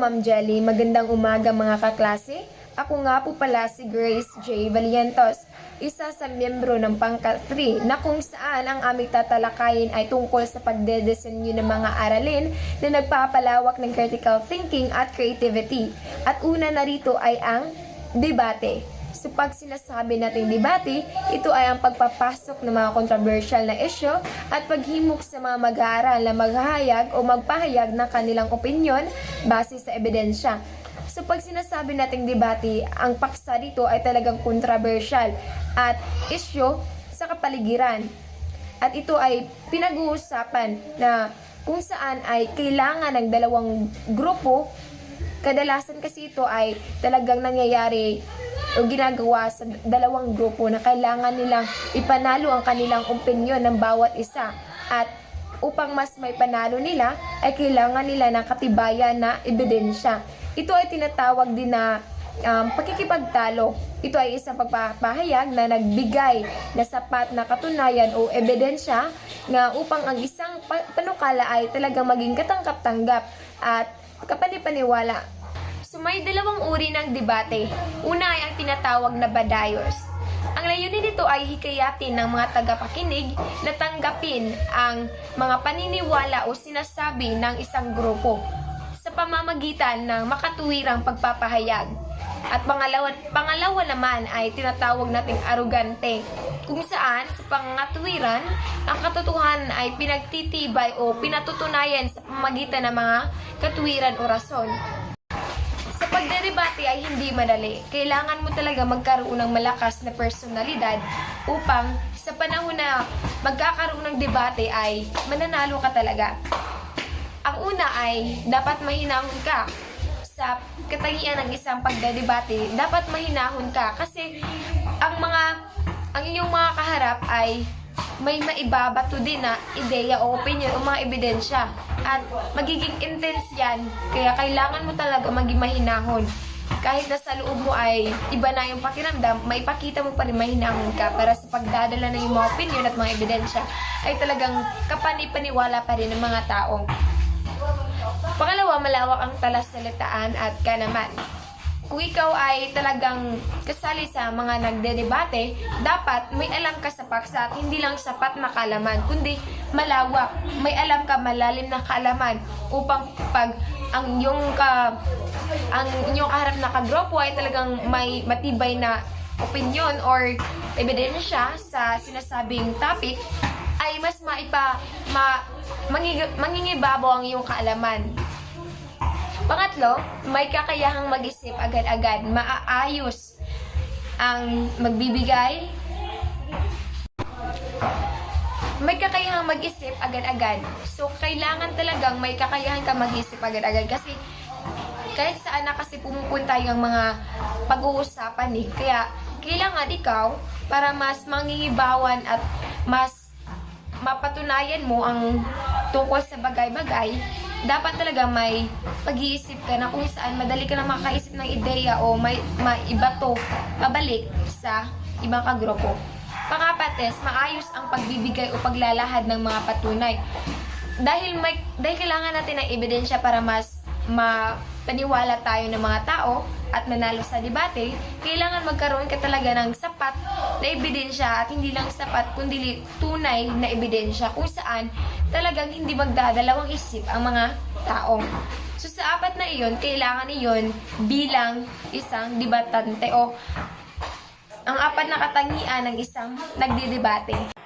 Ma'am Jelly. Magandang umaga, mga kaklase. Ako nga po pala si Grace J. Valientos, isa sa miyembro ng Pangkat 3 na kung saan ang aming tatalakayin ay tungkol sa pagdedesenyo ng mga aralin na nagpapalawak ng critical thinking at creativity. At una na rito ay ang debate. So pag sinasabi nating debate, ito ay ang pagpapasok ng mga controversial na issue at paghimok sa mga mag-aaral na maghahayag o magpahayag ng kanilang opinion base sa ebidensya. So pag sinasabi nating debate, ang paksa dito ay talagang controversial at issue sa kapaligiran. At ito ay pinag-uusapan na kung saan ay kailangan ng dalawang grupo kadalasan kasi ito ay talagang nangyayari o ginagawa sa dalawang grupo na kailangan nilang ipanalo ang kanilang opinion ng bawat isa at upang mas may panalo nila ay kailangan nila ng katibayan na ebidensya. Ito ay tinatawag din na um, pagkikipagtalo. Ito ay isang pagpapahayag na nagbigay na sapat na katunayan o ebidensya nga upang ang isang pa- panukala ay talagang maging katangkap-tanggap at kapanipaniwala. May dalawang uri ng debate. Una ay ang tinatawag na badayos. Ang layunin nito ay hikayatin ng mga tagapakinig na tanggapin ang mga paniniwala o sinasabi ng isang grupo sa pamamagitan ng makatuwirang pagpapahayag. At pangalawa, pangalawa naman ay tinatawag nating arugante, kung saan sa pangatuwiran, ang katotohanan ay pinagtitibay o pinatutunayan sa pamamagitan ng mga katuwiran o rason. Sa pagdedebate ay hindi madali. Kailangan mo talaga magkaroon ng malakas na personalidad upang sa panahon na magkakaroon ng debate ay mananalo ka talaga. Ang una ay dapat mahinahon ka sa katangian ng isang pagdedebate. Dapat mahinahon ka kasi ang mga ang inyong mga kaharap ay may maibabato din na ideya o opinion o mga ebidensya. At magiging intense yan. Kaya kailangan mo talaga maging mahinahon. Kahit na sa loob mo ay iba na yung pakiramdam, maipakita mo pa rin mahinahon ka para sa pagdadala ng yung mga opinion at mga ebidensya ay talagang kapanipaniwala pa rin ng mga tao. Pangalawa, malawak ang talasalitaan at kanaman. Kung ikaw ay talagang kasali sa mga nagdedebate, dapat may alam ka sa paksa at hindi lang sapat na kalaman, kundi malawak. May alam ka malalim na kaalaman upang pag ang iyong ka ang inyong kaharap na kagrupo ay talagang may matibay na opinion or ebidensya sa sinasabing topic ay mas maipa ma, mangingibabaw ang iyong kaalaman. Pangatlo, may kakayahang mag-isip agad-agad, maaayos ang magbibigay. May kakayahang mag-isip agad-agad. So, kailangan talagang may kakayahan ka mag-isip agad-agad kasi kahit saan na kasi pumupunta yung mga pag-uusapan eh. Kaya, kailangan ikaw, para mas mangingibawan at mas mapatunayan mo ang tungkol sa bagay-bagay, dapat talaga may pag-iisip ka na kung saan madali ka na makaisip ng ideya o may maibato pabalik sa ibang kagrupo. Pangapat is, maayos ang pagbibigay o paglalahad ng mga patunay. Dahil may dahil kailangan natin ng ebidensya para mas mapaniwala tayo ng mga tao at manalo sa debate, kailangan magkaroon ka talaga ng sapat na ebidensya at hindi lang sapat kundi tunay na ebidensya kung saan talagang hindi magdadalawang isip ang mga tao. So sa apat na iyon, kailangan iyon bilang isang debatante o ang apat na katangian ng isang nagdidebate.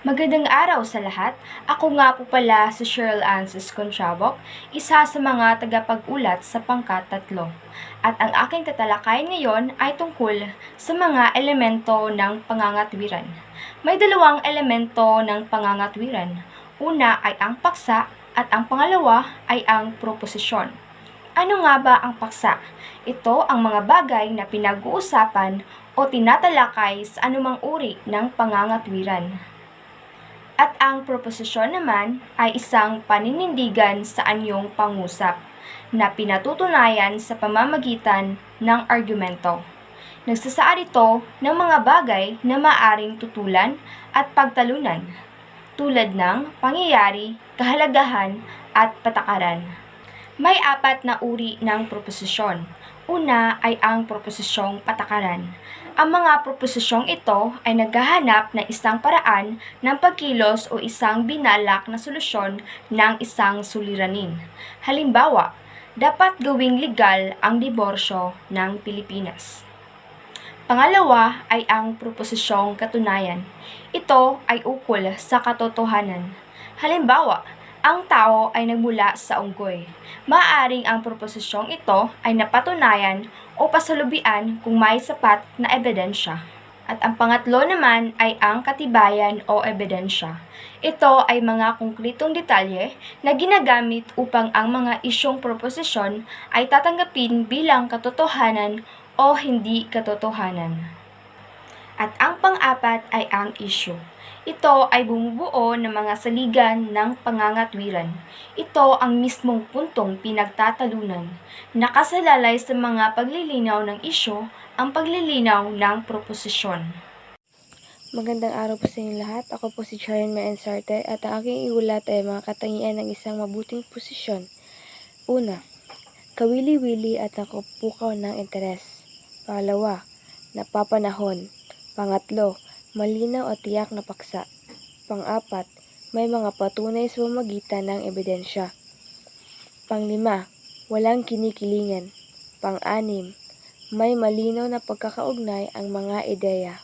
Magandang araw sa lahat. Ako nga po pala si Cheryl Ansis Contrabok, isa sa mga tagapag-ulat sa pangkat tatlo. At ang aking tatalakayin ngayon ay tungkol sa mga elemento ng pangangatwiran. May dalawang elemento ng pangangatwiran. Una ay ang paksa at ang pangalawa ay ang proposisyon. Ano nga ba ang paksa? Ito ang mga bagay na pinag-uusapan o tinatalakay sa anumang uri ng pangangatwiran. At ang proposisyon naman ay isang paninindigan sa anyong pangusap na pinatutunayan sa pamamagitan ng argumento. Nagsasaad ito ng mga bagay na maaring tutulan at pagtalunan, tulad ng pangyayari, kahalagahan, at patakaran. May apat na uri ng proposisyon. Una ay ang proposisyong patakaran. Ang mga proposisyong ito ay naghahanap ng isang paraan ng pagkilos o isang binalak na solusyon ng isang suliranin. Halimbawa, dapat gawing legal ang diborsyo ng Pilipinas. Pangalawa ay ang proposisyong katunayan. Ito ay ukol sa katotohanan. Halimbawa, ang tao ay nagmula sa unggoy. Maaring ang proposisyong ito ay napatunayan o pasalubian kung may sapat na ebidensya. At ang pangatlo naman ay ang katibayan o ebidensya. Ito ay mga konkretong detalye na ginagamit upang ang mga isyong proposisyon ay tatanggapin bilang katotohanan o hindi katotohanan. At ang pang-apat ay ang issue. Ito ay bumubuo ng mga saligan ng pangangatwiran. Ito ang mismong puntong pinagtatalunan. Nakasalalay sa mga paglilinaw ng issue ang paglilinaw ng proposisyon. Magandang araw po sa inyo lahat. Ako po si Sharon Maensarte at ang aking iulat ay mga katangian ng isang mabuting posisyon. Una, kawili-wili at nakupukaw ng interes. Pangalawa, napapanahon. Pangatlo, malinaw at tiyak na paksa. Pang-apat, may mga patunay sa pamagitan ng ebidensya. Panglima, walang kinikilingan. Pang-anim, may malinaw na pagkakaugnay ang mga ideya.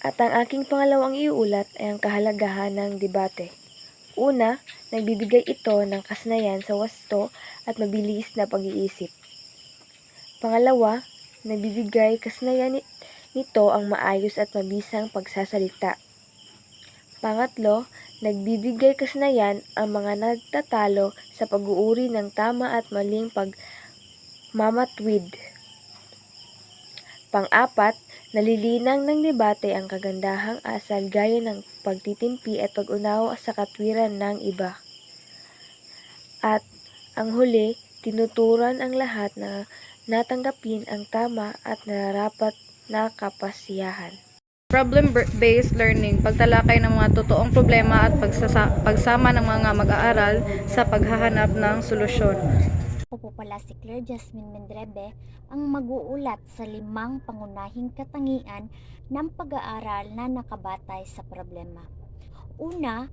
At ang aking pangalawang iuulat ay ang kahalagahan ng debate. Una, nagbibigay ito ng kasanayan sa wasto at mabilis na pag-iisip. Pangalawa, nagbibigay kasanayan ni- nito ang maayos at mabisang pagsasalita. Pangatlo, nagbibigay kasanayan ang mga nagtatalo sa pag-uuri ng tama at maling pagmamatwid. Pang-apat, nalilinang ng debate ang kagandahang asal gaya ng pagtitimpi at pag-unawa sa katwiran ng iba. At ang huli, tinuturan ang lahat na natanggapin ang tama at nararapat na kapasiyahan. Problem-based learning, pagtalakay ng mga totoong problema at pagsasa- pagsama ng mga mag-aaral sa paghahanap ng solusyon. Ako po pala si Claire Jasmine Mendrebe, ang mag-uulat sa limang pangunahing katangian ng pag-aaral na nakabatay sa problema. Una,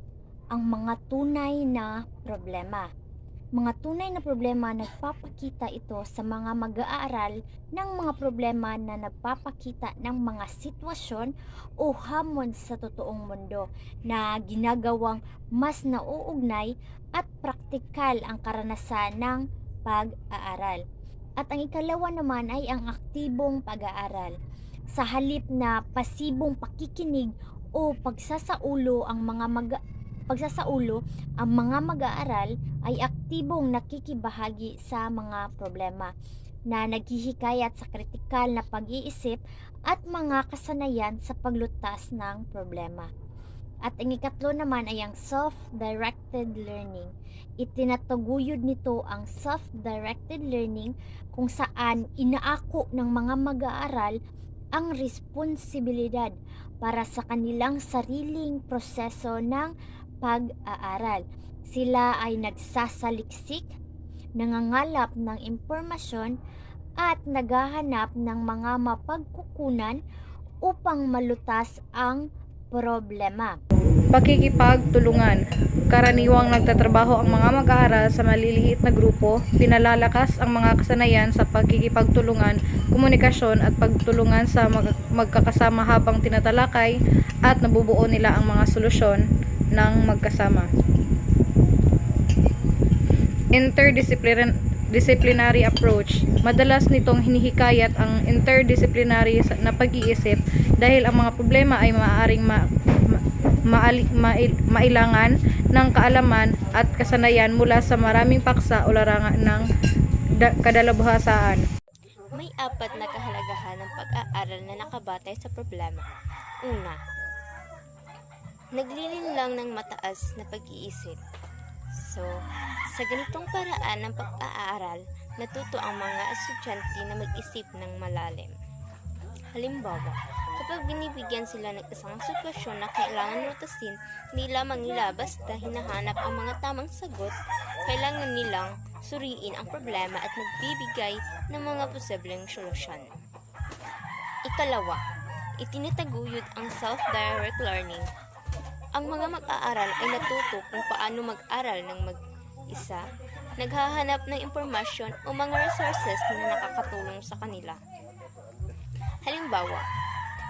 ang mga tunay na problema. Mga tunay na problema nagpapakita ito sa mga mag-aaral ng mga problema na nagpapakita ng mga sitwasyon o hamon sa totoong mundo na ginagawang mas nauugnay at praktikal ang karanasan ng pag-aaral. At ang ikalawa naman ay ang aktibong pag-aaral. Sa halip na pasibong pakikinig o pagsasaulo ang mga mag pagsasaulo, ang mga mag-aaral ay aktibong nakikibahagi sa mga problema na naghihikayat sa kritikal na pag-iisip at mga kasanayan sa paglutas ng problema. At ang ikatlo naman ay ang self-directed learning. Itinataguyod nito ang self-directed learning kung saan inaako ng mga mag-aaral ang responsibilidad para sa kanilang sariling proseso ng pag-aaral. Sila ay nagsasaliksik, nangangalap ng impormasyon at naghahanap ng mga mapagkukunan upang malutas ang problema. Pakikipagtulungan, karaniwang nagtatrabaho ang mga mag-aaral sa maliliit na grupo, pinalalakas ang mga kasanayan sa pagkikipagtulungan, komunikasyon at pagtulungan sa mag- magkakasama habang tinatalakay at nabubuo nila ang mga solusyon ng magkasama. Interdisciplinary disciplinary approach. Madalas nitong hinihikayat ang interdisciplinary na pag-iisip dahil ang mga problema ay maaaring ma- ma- maali- mail- mailangan ng kaalaman at kasanayan mula sa maraming paksa o larangan ng da- kadalabuhasaan. May apat na kahalagahan ng pag-aaral na nakabatay sa problema. Una, naglilin lang ng mataas na pag-iisip. So, sa ganitong paraan ng pag-aaral, natuto ang mga estudyante na mag-isip ng malalim. Halimbawa, Kapag binibigyan sila ng isang sitwasyon na kailangan lutasin, nila basta hinahanap ang mga tamang sagot, kailangan nilang suriin ang problema at magbibigay ng mga posibleng solusyon. Ikalawa, itinataguyod ang self-direct learning. Ang mga mag-aaral ay natuto kung paano mag-aral ng mag-isa, naghahanap ng impormasyon o mga resources na nakakatulong sa kanila. Halimbawa,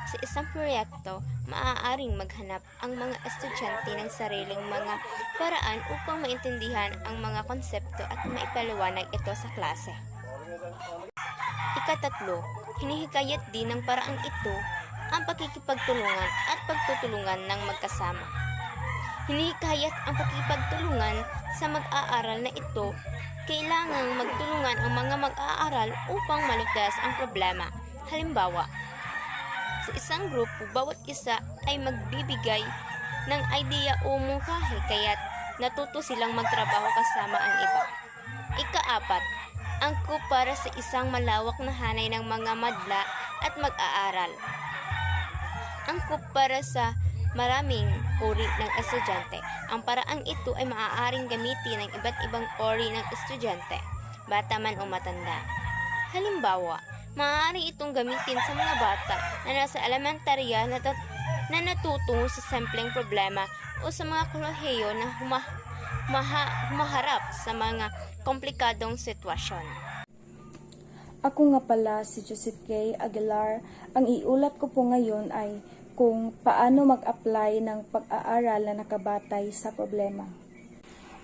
sa isang proyekto, maaaring maghanap ang mga estudyante ng sariling mga paraan upang maintindihan ang mga konsepto at maipaliwanag ito sa klase. Ikatatlo, hinihikayat din ng paraang ito ang pakikipagtulungan at pagtutulungan ng magkasama. Hinihikayat ang pakikipagtulungan sa mag-aaral na ito, kailangang magtulungan ang mga mag-aaral upang malutas ang problema. Halimbawa, sa isang grupo, bawat isa ay magbibigay ng idea o mungkahi kaya't natuto silang magtrabaho kasama ang iba. Ikaapat, angkop para sa isang malawak na hanay ng mga madla at mag-aaral. Angkop para sa maraming uri ng estudyante. Ang paraang ito ay maaaring gamitin ng iba't ibang uri ng estudyante, bata man o matanda. Halimbawa, maaari itong gamitin sa mga bata na nasa elementarya na, tat- na natuto sa simpleng problema o sa mga kolehiyo na huma- maha- humaharap sa mga komplikadong sitwasyon. Ako nga pala si Joseph K. Aguilar. Ang iulat ko po ngayon ay kung paano mag-apply ng pag-aaral na nakabatay sa problema.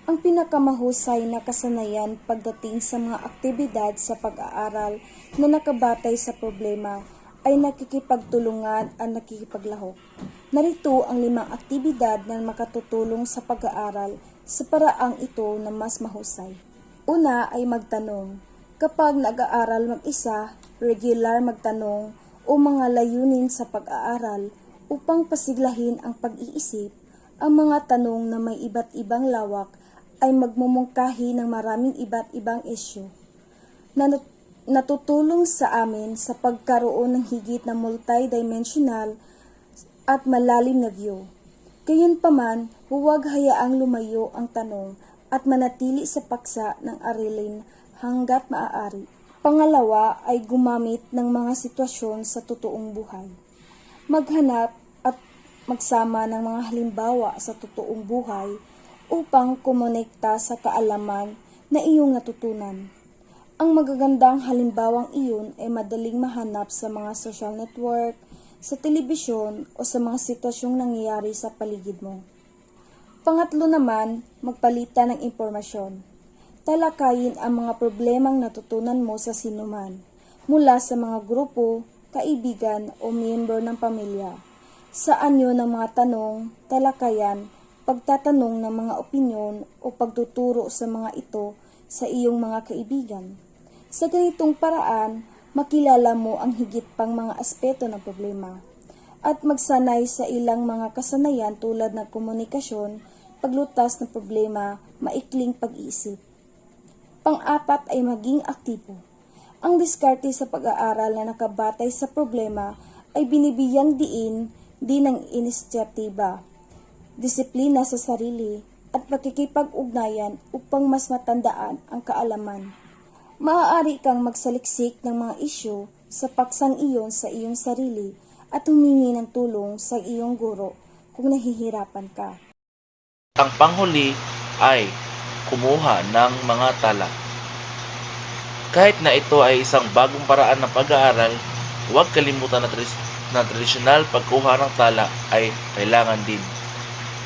Ang pinakamahusay na kasanayan pagdating sa mga aktibidad sa pag-aaral na nakabatay sa problema ay nakikipagtulungan at nakikipaglahok. Narito ang limang aktibidad na makatutulong sa pag-aaral sa paraang ito na mas mahusay. Una ay magtanong. Kapag nag-aaral mag-isa, regular magtanong o mga layunin sa pag-aaral upang pasiglahin ang pag-iisip, ang mga tanong na may iba't ibang lawak ay magmumungkahi ng maraming iba't ibang isyu na nat- natutulong sa amin sa pagkaroon ng higit na multidimensional at malalim na view. Gayunpaman, huwag hayaang lumayo ang tanong at manatili sa paksa ng arilin hanggat maaari. Pangalawa ay gumamit ng mga sitwasyon sa totoong buhay. Maghanap magsama ng mga halimbawa sa totoong buhay upang kumonekta sa kaalaman na iyong natutunan. Ang magagandang halimbawang iyon ay madaling mahanap sa mga social network, sa telebisyon o sa mga sitwasyong nangyayari sa paligid mo. Pangatlo naman, magpalitan ng impormasyon. Talakayin ang mga problemang natutunan mo sa sinuman, mula sa mga grupo, kaibigan o miyembro ng pamilya. Sa anyo ng mga tanong, talakayan, pagtatanong ng mga opinyon o pagtuturo sa mga ito sa iyong mga kaibigan. Sa ganitong paraan, makilala mo ang higit pang mga aspeto ng problema at magsanay sa ilang mga kasanayan tulad ng komunikasyon, paglutas ng problema, maikling pag-iisip. Pang-apat ay maging aktibo. Ang diskarte sa pag-aaral na nakabatay sa problema ay binibigyang diin din ng inisyatiba, disiplina sa sarili, at pakikipag-ugnayan upang mas matandaan ang kaalaman. Maaari kang magsaliksik ng mga isyu sa paksang iyon sa iyong sarili at humingi ng tulong sa iyong guro kung nahihirapan ka. Ang panghuli ay kumuha ng mga tala. Kahit na ito ay isang bagong paraan ng pag-aaral, huwag kalimutan tris- na tradisyonal pagkuha ng tala ay kailangan din.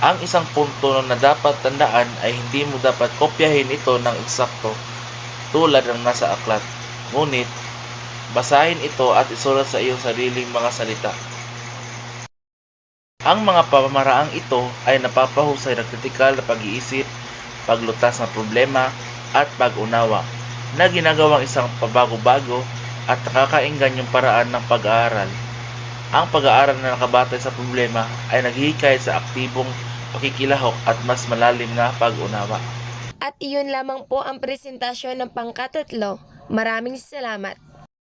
Ang isang punto na dapat tandaan ay hindi mo dapat kopyahin ito ng eksakto tulad ng nasa aklat. Ngunit, basahin ito at isulat sa iyong sariling mga salita. Ang mga pamamaraang ito ay napapahusay ng kritikal na pag-iisip, paglutas ng problema, at pag-unawa na ginagawang isang pabago-bago at nakakainggan yung paraan ng pag-aaral. Ang pag-aaral na nakabatay sa problema ay naghihikayat sa aktibong pakikilahok at mas malalim na pag-unawa. At iyon lamang po ang presentasyon ng pangkatatlo. Maraming salamat.